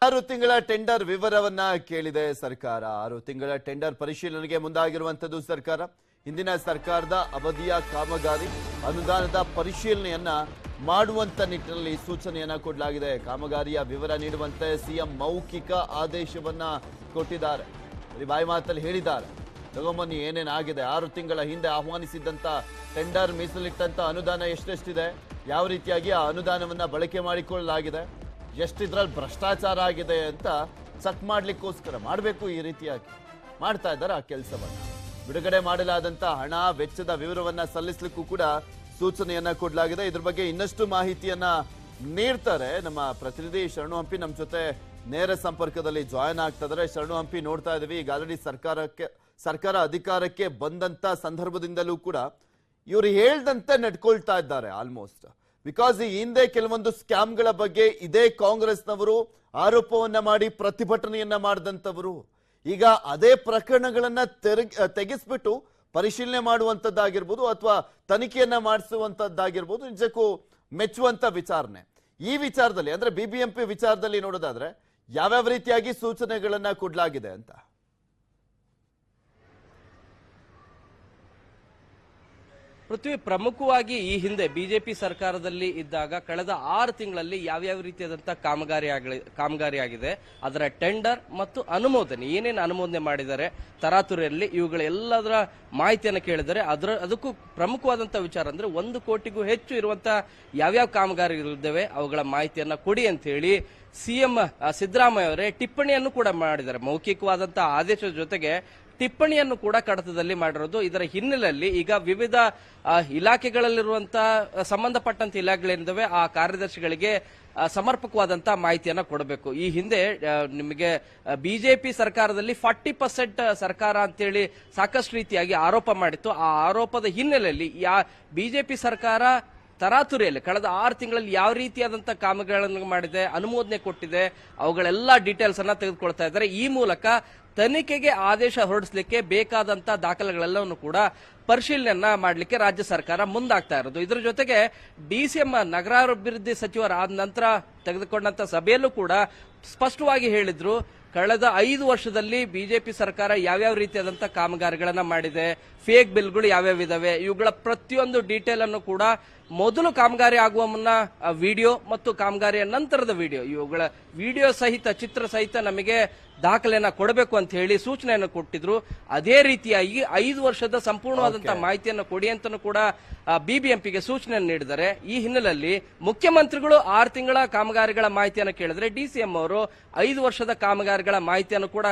ಆರು ತಿಂಗಳ ಟೆಂಡರ್ ವಿವರವನ್ನ ಕೇಳಿದೆ ಸರ್ಕಾರ. ಆರು ತಿಂಗಳ ಟೆಂಡರ್ ಪರಿಶೀಲನೆಗೆ ಮುಂದಾಗಿರುವಂತದ್ದು ಸರ್ಕಾರ. ಹಿಂದಿನ ಸರ್ಕಾರದ ಅವಧಿಯ ಕಾಮಗಾರಿ, ಅನುದಾನದ ಪರಿಶೀಲನೆಯನ್ನ ಮಾಡುವಂತ ನಿಟ್ಟಿನಲ್ಲಿ ಸೂಚನೆಯನ್ನ ಕೊಡಲಾಗಿದೆ. ಕಾಮಗಾರಿಯ ವಿವರ ನೀಡುವಂತೆ ಸಿಎಂ ಮೌಖಿಕ ಆದೇಶವನ್ನ ಕೊಟ್ಟಿದ್ದಾರೆ. ಬಾಯಿ ಮಾತಲ್ಲಿ ಹೇಳಿದ್ದಾರೆ. ತಗೊಂಬನ್ನಿ ಏನೇನಾಗಿದೆ ಆರು ತಿಂಗಳ ಹಿಂದೆ ಆಹ್ವಾನಿಸಿದ್ದಂತ ಟೆಂಡರ್ ಮೀಸಲಿಟ್ಟಂತ ಅನುದಾನ ಎಷ್ಟೆಷ್ಟಿದೆ? ಯಾವ ರೀತಿಯಾಗಿ ಆ ಅನುದಾನವನ್ನ ಬಳಕೆ ಮಾಡಿಕೊಳ್ಳಲಾಗಿದೆ? ಎಷ್ಟಿದ್ರಲ್ಲಿ ಭ್ರಷ್ಟಾಚಾರ ಆಗಿದೆ ಅಂತ ಚೆಕ್ ಮಾಡಲಿಕ್ಕೋಸ್ಕರ ಮಾಡಬೇಕು ಈ ರೀತಿಯಾಗಿ. ಮಾಡ್ತಾ ಇದ್ದಾರೆ ಆ ಕೆಲಸವನ್ನು. ಬಿಡುಗಡೆ ಮಾಡಲಾದಂಥ ಹಣ, ವೆಚ್ಚದ ವಿವರವನ್ನು ಸಲ್ಲಿಸಲಿಕ್ಕೂ ಕೂಡ ಸೂಚನೆಯನ್ನು ಕೊಡಲಾಗಿದೆ. ಇದ್ರ ಬಗ್ಗೆ ಇನ್ನಷ್ಟು ಮಾಹಿತಿಯನ್ನ ನೀಡ್ತಾರೆ ನಮ್ಮ ಪ್ರತಿನಿಧಿ ಶರಣು ಹಂಪಿ. ನಮ್ಮ ಜೊತೆ ನೇರ ಸಂಪರ್ಕದಲ್ಲಿ ಜಾಯ್ನ್ ಆಗ್ತಾ ಇದ್ದಾರೆ. ಶರಣು ಹಂಪಿ, ನೋಡ್ತಾ ಇದ್ದೀವಿ ಈಗ ಆಲ್ರೆಡಿ ಸರ್ಕಾರಕ್ಕೆ, ಸರ್ಕಾರ ಅಧಿಕಾರಕ್ಕೆ ಬಂದಂತ ಸಂದರ್ಭದಿಂದಲೂ ಕೂಡ ಇವರು ಹೇಳ್ದಂತೆ ನಡ್ಕೊಳ್ತಾ ಇದ್ದಾರೆ ಆಲ್ಮೋಸ್ಟ್ ಬಿಕಾಸ್ ಈ ಹಿಂದೆ ಕೆಲವೊಂದು ಸ್ಕ್ಯಾಮ್ಗಳ ಬಗ್ಗೆ ಇದೇ ಕಾಂಗ್ರೆಸ್ನವರು ಆರೋಪವನ್ನ ಮಾಡಿ ಪ್ರತಿಭಟನೆಯನ್ನ ಮಾಡಿದಂಥವರು. ಈಗ ಅದೇ ಪ್ರಕರಣಗಳನ್ನ ತೆಗೆಸ್ಬಿಟ್ಟು ಪರಿಶೀಲನೆ ಮಾಡುವಂಥದ್ದಾಗಿರ್ಬೋದು ಅಥವಾ ತನಿಖೆಯನ್ನ ಮಾಡಿಸುವಂಥದ್ದಾಗಿರ್ಬೋದು ನಿಜಕ್ಕೂ ಮೆಚ್ಚುವಂತ ವಿಚಾರಣೆ. ಈ ವಿಚಾರದಲ್ಲಿ, ಅಂದ್ರೆ ಬಿಬಿಎಂಪಿ ವಿಚಾರದಲ್ಲಿ ನೋಡೋದಾದ್ರೆ, ಯಾವ್ಯಾವ ರೀತಿಯಾಗಿ ಸೂಚನೆಗಳನ್ನ ಕೊಡಲಾಗಿದೆ ಅಂತ? ಪೃಥ್ವಿ ಪ್ರಮುಖವಾಗಿ ಈ ಹಿಂದೆ ಬಿಜೆಪಿ ಸರ್ಕಾರದಲ್ಲಿ ಇದ್ದಾಗ ಕಳೆದ ಆರು ತಿಂಗಳಲ್ಲಿ ಯಾವ್ಯಾವ ರೀತಿಯಾದಂತಹ ಕಾಮಗಾರಿ ಆಗಲಿ ಕಾಮಗಾರಿ ಆಗಿದೆ ಅದರ ಟೆಂಡರ್ ಮತ್ತು ಅನುಮೋದನೆ, ಏನೇನು ಅನುಮೋದನೆ ಮಾಡಿದ್ದಾರೆ, ತರಾತುರಿಯಲ್ಲಿ ಇವುಗಳ ಎಲ್ಲದರ ಮಾಹಿತಿಯನ್ನು ಕೇಳಿದರೆ ಅದರ ಅದಕ್ಕೂ ಪ್ರಮುಖವಾದಂತಹ ವಿಚಾರ ಅಂದ್ರೆ ಒಂದು ಕೋಟಿಗೂ ಹೆಚ್ಚು ಇರುವಂತಹ ಯಾವ್ಯಾವ ಕಾಮಗಾರಿಗಳಿದ್ದಾವೆ ಅವುಗಳ ಮಾಹಿತಿಯನ್ನ ಕೊಡಿ ಅಂತ ಹೇಳಿ ಸಿಎಂ, ಸಿದ್ದರಾಮಯ್ಯ ಅವರೇ ಟಿಪ್ಪಣಿಯನ್ನು ಕೂಡ ಮಾಡಿದ್ದಾರೆ. ಮೌಖಿಕವಾದಂತಹ ಆದೇಶದ ಜೊತೆಗೆ ಟಿಪ್ಪಣಿಯನ್ನು ಕೂಡ ಕಡತದಲ್ಲಿ ಮಾಡಿರೋದು. ಇದರ ಹಿನ್ನೆಲೆಯಲ್ಲಿ ಈಗ ವಿವಿಧ ಇಲಾಖೆಗಳಲ್ಲಿರುವಂತಹ ಸಂಬಂಧಪಟ್ಟಂತ ಇಲಾಖೆಗಳಿಂದವೇ ಆ ಕಾರ್ಯದರ್ಶಿಗಳಿಗೆ ಸಮರ್ಪಕವಾದಂತಹ ಸಮರ್ಪಕವಾದಂತ ಮಾಹಿತಿಯನ್ನ ಕೊಡಬೇಕು. ಈ ಹಿಂದೆ ನಿಮಗೆ ಬಿಜೆಪಿ ಸರ್ಕಾರದಲ್ಲಿ ಫಾರ್ಟಿ ಪರ್ಸೆಂಟ್ ಸರ್ಕಾರ ಅಂತೇಳಿ ಸಾಕಷ್ಟು ರೀತಿಯಾಗಿ ಆರೋಪ ಮಾಡಿತ್ತು. ಆ ಆರೋಪದ ಹಿನ್ನೆಲೆಯಲ್ಲಿ ಯಾ, ಬಿಜೆಪಿ ಸರ್ಕಾರ ತರಾತುರಿಯಲ್ಲಿ ಕಳೆದ ಆರು ತಿಂಗಳಲ್ಲಿ ಯಾವ ರೀತಿಯಾದಂತಹ ಕಾಮಗಾರಿಗಳನ್ನು ಮಾಡಿದೆ, ಅನುಮೋದನೆ ಕೊಟ್ಟಿದೆ, ಅವುಗಳೆಲ್ಲ ಡೀಟೇಲ್ಸ್ ಅನ್ನ ತೆಗೆದುಕೊಳ್ತಾ ಇದ್ದಾರೆ. ಈ ಮೂಲಕ ತನಿಖೆಗೆ ಆದೇಶ ಹೊರಡಿಸಲಿಕ್ಕೆ ಬೇಕಾದಂತ ದಾಖಲೆಗಳೆಲ್ಲವನ್ನು ಕೂಡ ಪರಿಶೀಲನೆಯನ್ನ ಮಾಡಲಿಕ್ಕೆ ರಾಜ್ಯ ಸರ್ಕಾರ ಮುಂದಾಗ್ತಾ ಇರೋದು. ಇದರ ಜೊತೆಗೆ ಡಿಸಿಎಂ ನಗರಾಭಿವೃದ್ಧಿ ಸಚಿವರಾದ ನಂತರ ತೆಗೆದುಕೊಂಡಂತ ಸಭೆಯಲ್ಲೂ ಕೂಡ ಸ್ಪಷ್ಟವಾಗಿ ಹೇಳಿದ್ರು, ಕಳೆದ ಐದು ವರ್ಷದಲ್ಲಿ ಬಿಜೆಪಿ ಸರ್ಕಾರ ಯಾವ್ಯಾವ ರೀತಿಯಾದಂತಹ ಕಾಮಗಾರಿಗಳನ್ನ ಮಾಡಿದೆ ಫೇಕ್ ಬಿಲ್ಗಳು ಯಾವ್ಯಾವ ಇದಾವೆ, ಇವುಗಳ ಪ್ರತಿಯೊಂದು ಡೀಟೇಲ್ ಅನ್ನು ಕೂಡ ಮೊದಲು ಕಾಮಗಾರಿ ಆಗುವ ಮುನ್ನ ವಿಡಿಯೋ ಮತ್ತು ಕಾಮಗಾರಿಯ ನಂತರದ ವಿಡಿಯೋ ಇವುಗಳ ವಿಡಿಯೋ ಸಹಿತ, ಚಿತ್ರ ಸಹಿತ ನಮಗೆ ದಾಖಲೆಯನ್ನ ಕೊಡಬೇಕು ಅಂತ ಹೇಳಿ ಸೂಚನೆಯನ್ನು ಕೊಟ್ಟಿದ್ರು. ಅದೇ ರೀತಿಯಾಗಿ ಐದು ವರ್ಷದ ಸಂಪೂರ್ಣವಾದಂತಹ ಮಾಹಿತಿಯನ್ನು ಕೊಡಿ ಅಂತಲೂ ಕೂಡ ಬಿಬಿಎಂಪಿಗೆ ಸೂಚನೆ ನೀಡಿದರೆ ಈ ಹಿನ್ನೆಲೆಯಲ್ಲಿ ಮುಖ್ಯಮಂತ್ರಿಗಳು ಆರು ತಿಂಗಳ ಕಾಮಗಾರಿಗಳ ಮಾಹಿತಿಯನ್ನು ಕೇಳಿದ್ರೆ ಡಿಸಿಎಂ ಅವರು ಐದು ವರ್ಷದ ಕಾಮಗಾರಿಗಳ ಮಾಹಿತಿಯನ್ನು ಕೂಡ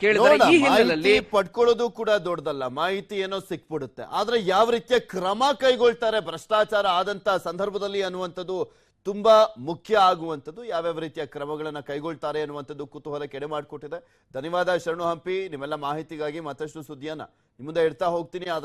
ಕೇಳಿದರೆ ಈ ಹಿನ್ನೆಲೆಯಲ್ಲಿ ಮಾಹಿತಿ ಪಡ್ಕೊಳ್ಳೋದು ಕೂಡ ದೊಡ್ಡದಲ್ಲ. ಮಾಹಿತಿ ಏನೋ ಸಿಕ್ಬಿಡುತ್ತೆ. ಆದ್ರೆ ಯಾವ ರೀತಿಯ ಕ್ರಮ ಕೈಗೊಳ್ತಾರೆ ಭ್ರಷ್ಟಾಚಾರ ಆದಂತ ಸಂದರ್ಭದಲ್ಲಿ ಅನ್ನುವಂಥದ್ದು ತುಂಬಾ ಮುಖ್ಯ ಆಗುವಂಥದ್ದು. ಯಾವ್ಯಾವ ರೀತಿಯ ಕ್ರಮಗಳನ್ನ ಕೈಗೊಳ್ತಾರೆ ಅನ್ನುವಂಥದ್ದು ಕುತೂಹಲ ಕೆಡೆ ಮಾಡಿಕೊಟ್ಟಿದೆ. ಧನ್ಯವಾದ ಶರಣು ಹಂಪಿ. ನಿಮ್ಮೆಲ್ಲ ಮಾಹಿತಿಗಾಗಿ ಮತ್ತಷ್ಟು ಸುದ್ದಿಯನ್ನ ನಿಮ್ಮ ಮುಂದೆ ಇಡ್ತಾ ಹೋಗ್ತೀನಿ. ಆದ್ರೆ